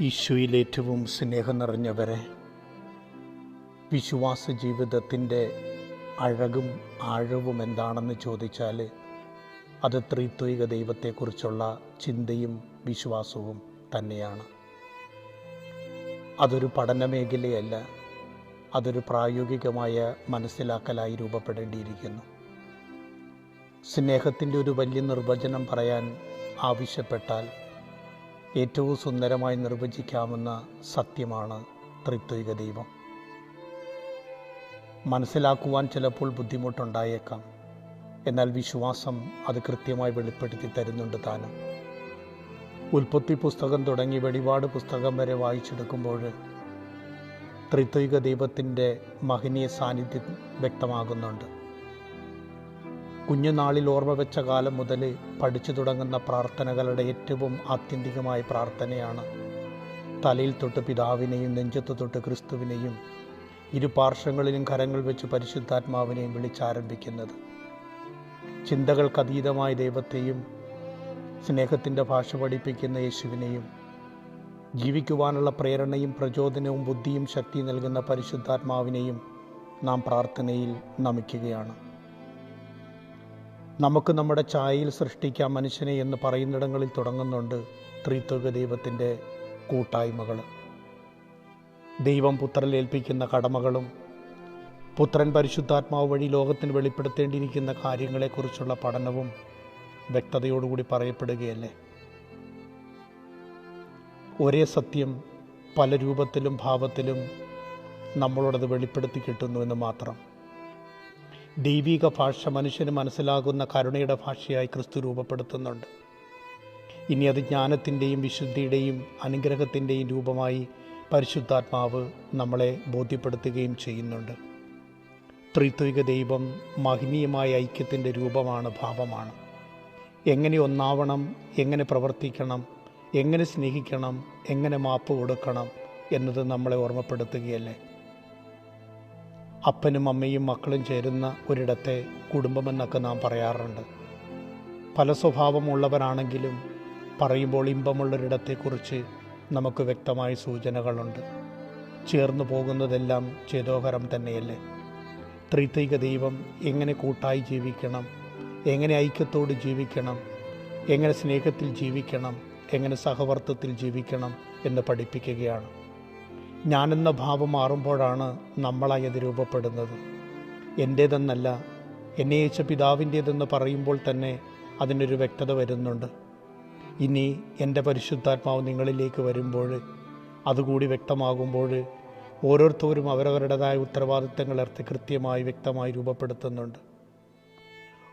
ഈശോയിൽ ഏറ്റവും സ്നേഹം നിറഞ്ഞവരെ വിശ്വാസ ജീവിതത്തിന്റെ അഴകും ആഴവും എന്താണെന്ന് ചോദിച്ചാൽ അത് ത്രിത്വിക ദൈവത്തെക്കുറിച്ചുള്ള ചിന്തയും വിശ്വാസവും തന്നെയാണ്. അതൊരു പഠന മേഖലയല്ല അതൊരു പ്രായോഗികമായ മനസ്സിലാക്കലായി രൂപപ്പെടേണ്ടിയിരിക്കുന്നു. സ്നേഹത്തിന്റെ ഒരു വലിയ നിർവചനം പറയാൻ ആവശ്യപ്പെട്ടാൽ ഏറ്റവും സുന്ദരമായി നിർവചിക്കാവുന്ന സത്യമാണ് ത്രിത്വിക ദൈവം. മനസ്സിലാക്കുവാൻ ചിലപ്പോൾ ബുദ്ധിമുട്ടുണ്ടായേക്കാം. എന്നാൽ വിശ്വാസം അത് കൃത്യമായി വെളിപ്പെടുത്തി തരുന്നുണ്ട് താനും. ഉൽപ്പത്തി പുസ്തകം തുടങ്ങി വെളിപാട് പുസ്തകം വരെ വായിച്ചെടുക്കുമ്പോൾ ത്രിത്വിക ദൈവത്തിന്റെ മഹനീയ സാന്നിധ്യം വ്യക്തമാകുന്നുണ്ട്. കുഞ്ഞുനാളിൽ ഓർമ്മ വെച്ച കാലം മുതൽ പഠിച്ചു തുടങ്ങുന്ന പ്രാർത്ഥനകളുടെ ഏറ്റവും ആത്യന്തികമായ പ്രാർത്ഥനയാണ്. തലയിൽ തൊട്ട് പിതാവിനെയും നെഞ്ചത്ത് തൊട്ട് ക്രിസ്തുവിനെയും ഇരു പാർശ്വങ്ങളിലും കരങ്ങൾ വെച്ച് പരിശുദ്ധാത്മാവിനെയും വിളിച്ചാരംഭിക്കുന്നത്. ചിന്തകൾക്കതീതമായ ദൈവത്തെയും സ്നേഹത്തിന്റെ ഭാഷ പഠിപ്പിക്കുന്ന യേശുവിനെയും ജീവിക്കുവാനുള്ള പ്രേരണയും പ്രചോദനവും ബുദ്ധിയും ശക്തി നൽകുന്ന പരിശുദ്ധാത്മാവിനെയും നാം പ്രാർത്ഥനയിൽ നമിക്കുകയാണ്. നമുക്ക് നമ്മുടെ ചായയിൽ സൃഷ്ടിക്കാം മനുഷ്യനെ എന്ന് പറയുന്നിടങ്ങളിൽ തുടങ്ങുന്നുണ്ട് ത്രിത്വക ദൈവത്തിന്റെ കൂട്ടായ്മകൾ. ദൈവം പുത്രനിൽ ഏൽപ്പിക്കുന്ന കടമകളും പുത്രൻ പരിശുദ്ധാത്മാവ് വഴി ലോകത്തിന് വെളിപ്പെടുത്തേണ്ടിയിരിക്കുന്ന കാര്യങ്ങളെക്കുറിച്ചുള്ള പഠനവും വ്യക്തതയോടുകൂടി പറയപ്പെടുകയല്ലേ? ഒരേ സത്യം പല രൂപത്തിലും ഭാവത്തിലും നമ്മളോടത് വെളിപ്പെടുത്തി കിട്ടുന്നുവെന്ന് മാത്രം. ദൈവിക ഭാഷ മനുഷ്യന് മനസ്സിലാകുന്ന കരുണയുടെ ഭാഷയായി ക്രിസ്തു രൂപപ്പെടുത്തുന്നുണ്ട്. ഇനി അത് ജ്ഞാനത്തിന്റെയും വിശുദ്ധിയുടെയും അനുഗ്രഹത്തിന്റെയും രൂപമായി പരിശുദ്ധാത്മാവ് നമ്മളെ ബോധ്യപ്പെടുത്തുകയും ചെയ്യുന്നുണ്ട്. ത്രിത്വിക ദൈവം മഹനീയമായ ഐക്യത്തിന്റെ രൂപമാണ് ഭാവമാണ്. എങ്ങനെ ഒന്നാവണം എങ്ങനെ പ്രവർത്തിക്കണം എങ്ങനെ സ്നേഹിക്കണം എങ്ങനെ മാപ്പ് കൊടുക്കണം എന്നത് നമ്മളെ ഓർമ്മപ്പെടുത്തുകയല്ലേ? അപ്പനും അമ്മയും മക്കളും ചേരുന്ന ഒരിടത്തെ കുടുംബമെന്നൊക്കെ നാം പറയാറുണ്ട്. പല സ്വഭാവമുള്ളവരാണെങ്കിലും പറയുമ്പോൾ ഇമ്പമുള്ളൊരിടത്തെക്കുറിച്ച് നമുക്ക് വ്യക്തമായ സൂചനകളുണ്ട്. ചേർന്നു പോകുന്നതെല്ലാം ചേതോഹരം തന്നെയല്ലേ? ത്രിത്വിക ദൈവം എങ്ങനെ കൂട്ടായി ജീവിക്കണം? എങ്ങനെ ഐക്യത്തോട് ജീവിക്കണം? എങ്ങനെ സ്നേഹത്തിൽ ജീവിക്കണം? എങ്ങനെ സഹവർത്തത്തിൽ ജീവിക്കണം എന്ന് പഠിപ്പിക്കുകയാണ്. ഞാനെന്ന ഭാവം മാറുമ്പോഴാണ് നമ്മളായി അത് രൂപപ്പെടുന്നത്. എന്റേതെന്നല്ല എന്നെ അയച്ച പിതാവിന്റേതെന്ന് പറയുമ്പോൾ തന്നെ അതിനൊരു വ്യക്തത വരുന്നുണ്ട്. ഇനി എന്റെ പരിശുദ്ധാത്മാവ് നിങ്ങളിലേക്ക് വരുമ്പോൾ അതുകൂടി വ്യക്തമാകുമ്പോൾ ഓരോരുത്തരും അവരവരുടേതായ ഉത്തരവാദിത്തങ്ങൾ ഏർത്ത് കൃത്യമായി വ്യക്തമായി രൂപപ്പെടുത്തുന്നുണ്ട്.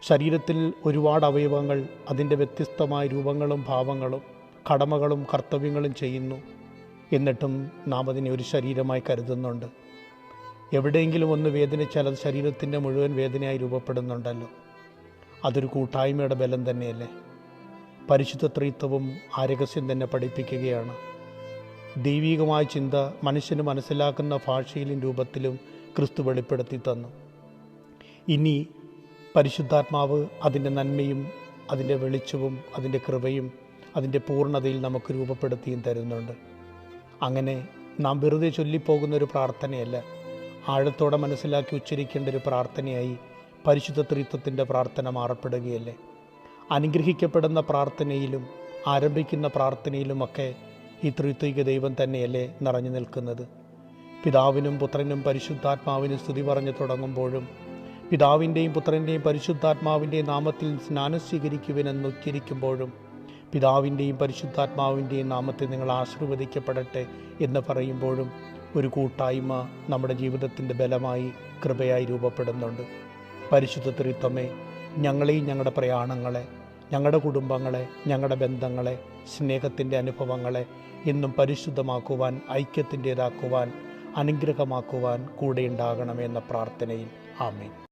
ശരീരത്തിൽ ഒരുപാട് അവയവങ്ങൾ അതിന്റെ വ്യത്യസ്തമായ രൂപങ്ങളും ഭാവങ്ങളും കടമകളും കർത്തവ്യങ്ങളും ചെയ്യുന്നു. എന്നിട്ടും നാം അതിനെ ഒരു ശരീരമായി കരുതുന്നുണ്ട്. എവിടെയെങ്കിലും ഒന്ന് വേദനിച്ചാൽ അത് ശരീരത്തിന്റെ മുഴുവൻ വേദനയായി രൂപപ്പെടുന്നുണ്ടല്ലോ. അതൊരു കൂട്ടായ്മയുടെ ബലം തന്നെയല്ലേ? പരിശുദ്ധ ത്രിത്വവും ആ രഹസ്യം തന്നെ പഠിപ്പിക്കുകയാണ്. ദൈവികമായ ചിന്ത മനുഷ്യന് മനസ്സിലാക്കുന്ന ഭാഷയിലും രൂപത്തിലും ക്രിസ്തു വെളിപ്പെടുത്തി തന്നു. ഇനി പരിശുദ്ധാത്മാവ് അതിന്റെ നന്മയും അതിന്റെ വെളിച്ചവും അതിന്റെ കൃപയും അതിന്റെ പൂർണതയിൽ നമുക്ക് രൂപപ്പെടുത്തിയും തരുന്നുണ്ട്. അങ്ങനെ നാം വെറുതെ ചൊല്ലിപ്പോകുന്ന ഒരു പ്രാർത്ഥനയല്ല. ആഴത്തോടെ മനസ്സിലാക്കി ഉച്ചരിക്കേണ്ട ഒരു പ്രാർത്ഥനയായി പരിശുദ്ധ ത്രിത്വത്തിന്റെ പ്രാർത്ഥന മാറപ്പെടുകയല്ലേ? അനുഗ്രഹിക്കപ്പെടുന്ന പ്രാർത്ഥനയിലും ആരംഭിക്കുന്ന പ്രാർത്ഥനയിലുമൊക്കെ ഈ ത്രിത്വിക ദൈവം തന്നെയല്ലേ നിറഞ്ഞു നിൽക്കുന്നത്. പിതാവിനും പുത്രനും പരിശുദ്ധാത്മാവിനും സ്തുതി പറഞ്ഞു തുടങ്ങുമ്പോഴും പിതാവിന്റെയും പുത്രന്റെയും പരിശുദ്ധാത്മാവിന്റെയും നാമത്തിൽ സ്നാനം സ്വീകരിക്കുവിനെന്ന് ഉച്ചരിക്കുമ്പോഴും പിതാവിന്റെയും പരിശുദ്ധാത്മാവിന്റെയും നാമത്തെ നിങ്ങൾ ആശീർവദിക്കപ്പെടട്ടെ എന്ന് പറയുമ്പോഴും ഒരു കൂട്ടായ്മ നമ്മുടെ ജീവിതത്തിന്റെ ബലമായി കൃപയായി രൂപപ്പെടുന്നുണ്ട്. പരിശുദ്ധ തൃത്വമേ ഞങ്ങളെയും ഞങ്ങളുടെ പ്രയാണങ്ങളെ ഞങ്ങളുടെ കുടുംബങ്ങളെ ഞങ്ങളുടെ ബന്ധങ്ങളെ സ്നേഹത്തിന്റെ അനുഭവങ്ങളെ എന്നും പരിശുദ്ധമാക്കുവാൻ ഐക്യത്തിന്റേതാക്കുവാൻ അനുഗ്രഹമാക്കുവാൻ കൂടെ ഉണ്ടാകണമെന്ന പ്രാർത്ഥനയിൽ. ആമേൻ.